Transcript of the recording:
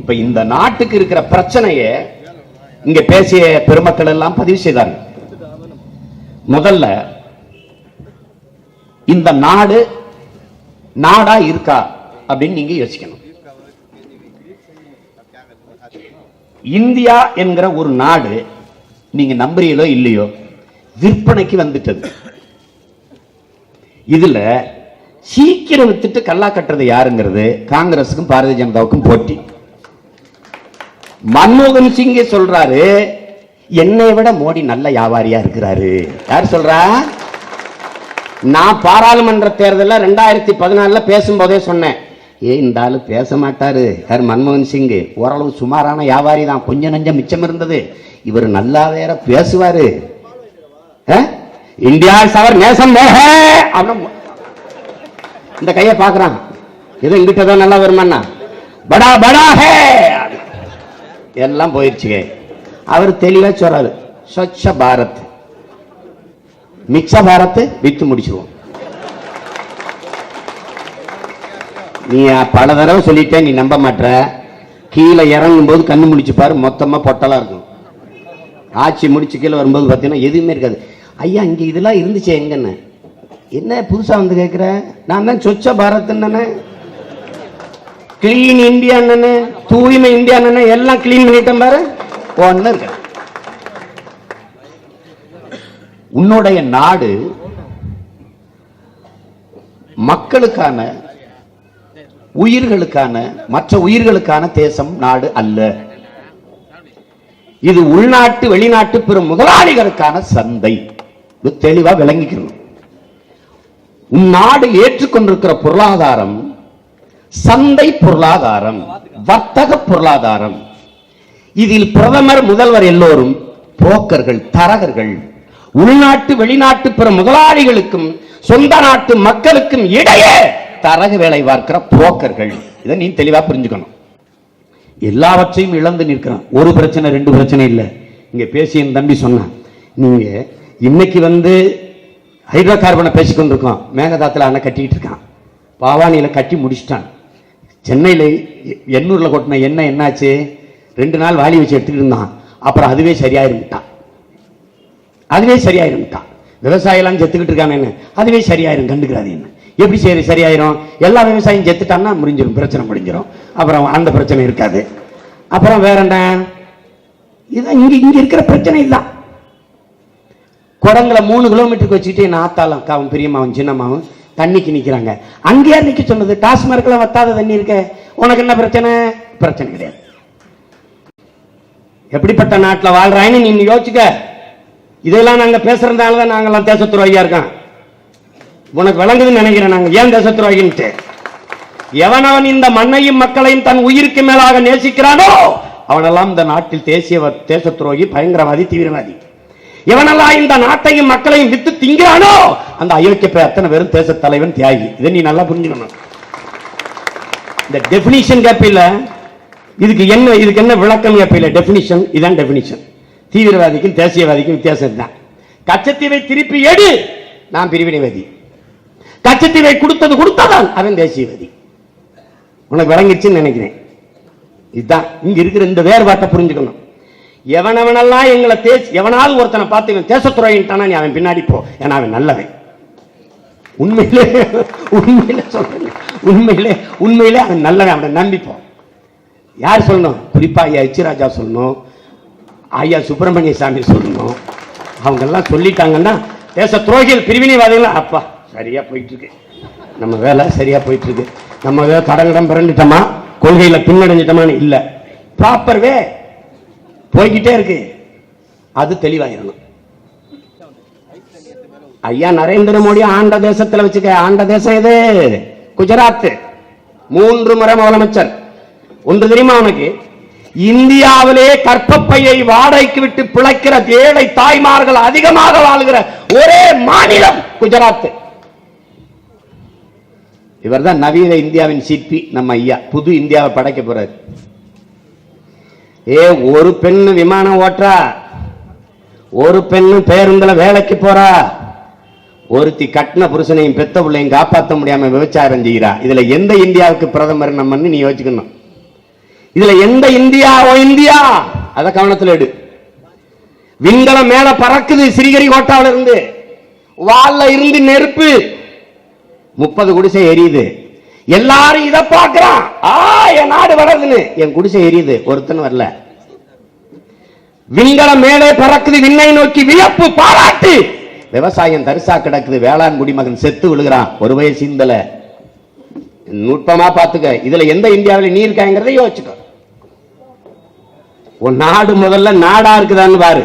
இப்ப இந்த நாட்டுக்கு இருக்கிற பிரச்சனைய இங்க பேசிய பெருமக்கள் எல்லாம் பதிவு செய்தாங்க முதல்ல இந்த நாடு நாடா இருக்கா அப்படின்னு நீங்க யோசிக்கணும். இந்தியா என்கிற ஒரு நாடு நீங்க நம்புறீங்களோ இல்லையோ விற்பனைக்கு வந்துட்டது. இதுல சீக்கிரம் வித்துட்டு கல்லா கட்டுறது யாருங்கிறது காங்கிரஸுக்கும் பாரதிய ஜனதாவுக்கும் போட்டி. மன்மோகன் சிங்கே சொல்றாரு என்னை விட மோடி நல்ல வியாபாரியா இருக்கிறாரு. யார் சொல்றா? நான் பாராளுமன்ற தேர்தலில் ரெண்டாயிரத்தி பதினாலுல பேசும்போதே சொன்னேன். ஏ இந்த ஆள் பேச மாட்டாரு. யார்? மன்மோகன் சிங் ஓரளவு சுமாரான வியாபாரி தான். கொஞ்சம் நஞ்சம் மிச்சம் இருந்தது. இவர் நல்லா வேற பேசுவாரு. இந்தியா சவர் நேசம் இந்த கையை பார்க்குறான். எதுவும் இங்கிட்ட தான் நல்லா வருமாண்ணா படா படா ஹே! எல்லாம் போயிடுச்சுங்க அவர் தெளிவா சொல்றாரு ஸ்வச்ச பாரத். மிச்ச பாரத் வித்து முடிச்சிருவோம். நீ பல தடவை சொல்லிட்டே நீ நம்ப மாட்ட கீழே இறங்கும் போது கண்ணு முடிச்சு பாரு மொத்தமா பொட்டலா இருக்கும். ஆட்சி முடிச்சு கீழே வரும்போது பார்த்தீங்கன்னா எதுவுமே இருக்காது. ஐயா இங்க இதெல்லாம் இருந்துச்சு எங்கன்னு? என்ன புதுசா வந்து கேட்குற நான் தான் சொச்ச பாரத்ன்னு கிளீன் இந்தியான்னு தூய்மை இந்தியான்னு எல்லாம் கிளீன் பண்ணிட்டேன் பாரு. ஒன்னு இருக்க. உன்னுடைய நாடு மக்களுக்கான உயிர்களுக்கான மற்ற உயிர்களுக்கான தேசம் நாடு அல்ல. இது உள்நாட்டு வெளிநாட்டு பெரும் முதலாளிகளுக்கான சந்தை. இது தெளிவா விளங்கிக்கணும். உன் நாடு ஏற்றுக்கொண்டிருக்கிற பொருளாதாரம் சந்தை பொருளாதாரம் வர்த்தக பொருளாதாரம். இதில் பிரதமர் முதல்வர் எல்லோரும் புரோக்கர்கள் தரகர்கள் உள்நாட்டு வெளிநாட்டு பிற முதலாளிகளுக்கும் சொந்த நாட்டு மக்களுக்கும் இடையே தரகு வேலை பார்க்கிற புரோக்கர்கள். இதை நீ தெளிவா புரிஞ்சுக்கணும். எல்லாவற்றையும் இழந்து நிற்கிறான். ஒரு பிரச்சனை ரெண்டு பிரச்சனை இல்லை. இங்க பேசி என் தம்பி சொன்னான். நீங்க இன்னைக்கு வந்து ஹைட்ரோ கார்பனை பேசிக்கொண்டிருக்கோம். மேகதாத்துல அணை கட்டிக்கிட்டு இருக்கான். பாவானியில கட்டி முடிச்சிட்டான். சென்னையில் எண்ணூர்ல கொட்டின எண்ணெய் என்னாச்சு? ரெண்டு நாள் வாலி வச்சு எடுத்துக்கிட்டு இருந்தான். அப்புறம் அதுவே சரியாயிருந்துட்டான். அதுவே சரியாயிருந்துட்டான். விவசாயெல்லாம் செத்துக்கிட்டு இருக்கானேன்னு அதுவே சரியாயிரும். கண்டுக்கிறாது என்ன? எப்படி சரி சரியாயிரும்? எல்லா விவசாயம் செத்துட்டான்னா முடிஞ்சிடும் பிரச்சனை முடிஞ்சிடும் அப்புறம் அந்த பிரச்சனை இருக்காது. அப்புறம் வேற என்ன? இதுதான் இங்க இங்க இருக்கிற பிரச்சனை இல்லை குடங்களை மூணு கிலோமீட்டருக்கு வச்சுக்கிட்டு என் ஆத்தாலும் அக்காவும் பெரியம்மாவும் சின்னம்மாவும் தண்ணிக்கு நிக்கிறாங்க. அங்கேயே நிக்க சொன்னது டாஸ்மார்க்கில் வத்தாத தண்ணி இருக்க. உனக்கு என்ன பிரச்சனை? பிரச்சனை கிடையாது. எப்படிப்பட்ட நாட்டில் வாழ்றாயின்னு நீ யோசிச்சுக்க. இதெல்லாம் நாங்க பேசுறதுனால தான் நாங்கெல்லாம் தேச துரோகியா இருக்கோம். உனக்கு விளங்குதுன்னு நினைக்கிறேன் நாங்க. ஏன் தேச துரோகின்ட்டு எவனவன் இந்த மண்ணையும் மக்களையும் தன் உயிருக்கு மேலாக நேசிக்கிறானோ அவனெல்லாம் இந்த நாட்டில் தேசிய தேச துரோகி பயங்கரவாதி தீவிரவாதி. எவனெல்லாம் இந்த நாட்டையும் மக்களையும் வித்து திங்கிறானோ அந்த அயோக்கிய பேர் அத்தனை பேரும் தேச தலைவன் தியாகி. இதை நீ நல்லா புரிஞ்சுக்கணும். இந்த டெபினிஷன் கேப்பில்ல இதுக்கு என்ன இதுக்கு என்ன விளக்கம் கேப்பில்ல டெபினிஷன் இதான் டெபினிஷன் தீவிரவாதிக்கும் தேசியவாதிக்கும் வித்தியாசம் தான் கச்சத்தீவை திருப்பி எடு. நான் பிரிவினைவாதி. கச்சத்தீவை கொடுத்தது கொடுத்ததான் அவன் தேசியவாதி. உனக்கு விளங்கிடுச்சுன்னு நினைக்கிறேன். இதுதான். இங்க இருக்கிற இந்த வேறுபாட்டை புரிஞ்சுக்கணும். எவனவனெல்லாம் எங்களை தேச எவனாவது ஒருத்தனை பார்த்து இவன் தேசத்துறையின்ட்டானா நீ அவன் பின்னாடி போ. ஏன்னா அவன் நல்லவன். உண்மையிலே உண்மையிலே சொல்றேன். உண்மையிலே உண்மையிலே அவன் நல்லவன். அவனை நம்பிப்போம் யார் சொல்லணும்? குறிப்பா ஐயா இச்சிராஜா சொல்லணும். ஐயா சுப்பிரமணிய சாமி சொல்லணும். அவங்க எல்லாம் சொல்லிட்டாங்கன்னா தேச துரோகிகள் பிரிவினைவாதிகள் அப்பா சரியா போயிட்டு இருக்கு நம்ம வேலை சரியா போயிட்டு இருக்கு நம்ம வேலை தடங்கடம் பிறந்துட்டோமா? கொள்கையில பின்னடைஞ்சிட்டோமான்னு இல்லை. ப்ராப்பர் வே போய்கிட்டே இருக்கு. அது தெளிவாயிடணும் ஐயா நரேந்திர மோடி ஆண்ட தேசத்துல வச்சுக்க ஆண்ட தேசம் எது? குஜராத். மூன்று முறை முதலமைச்சர். ஒன்று தெரியுமா அவனுக்கு இந்தியாவிலே கற்பப்பையை வாடகைக்கு விட்டு பிழைக்கிற ஏழை தாய்மார்கள் அதிகமாக வாழ்கிற ஒரே மாநிலம் குஜராத். இவர்தான் நவீன இந்தியாவின் சிற்பி நம்ம ஐயா. புது இந்தியாவை படைக்க போறாரு. ஏ ஒரு பெண்ணு விமானம் ஓட்டுறா. ஒரு பெண்ணு பேருந்துல வேலைக்கு போறா. ஒருத்தி கட்டின புருஷனையும் பெத்த பிள்ளையும் காப்பாற்ற முடியாம விபச்சாரம் செய்கிறா. இதுல எந்த இந்தியாவுக்கு பிரதமர் நம்மன்னு நீ யோசிக்கணும். இதுல எந்த இந்தியா ஓ இந்தியா? அத கவனத்தில் எடு. விண்கலம் மேல பறக்குது சிறிகரிகோட்டாவில இருந்து வால்ல இருந்து நெருப்பு. முப்பது குடிசை எரியுது. எல்லாரும் இத பாக்குறான் ஆ என் நாடு வளருதுன்னு. என் குடிசை எரியுது. ஒருத்தன் வரல. விண்கலம் மேலே பறக்குது. விண்ணை நோக்கி வியப்பு பாராட்டு. விவசாயம் தரிசா கிடக்குது. வேளாண் குடிமகன் செத்து விழுகிறான். ஒரு வயசு இந்தல நுட்பமா பாத்துக்க இதுல எந்த இந்தியாவில் நீ இருக்காங்கிறத யோசிச்சுக்கோ. உன் நாடு முதல்ல நாடா இருக்குதான்னு பாரு.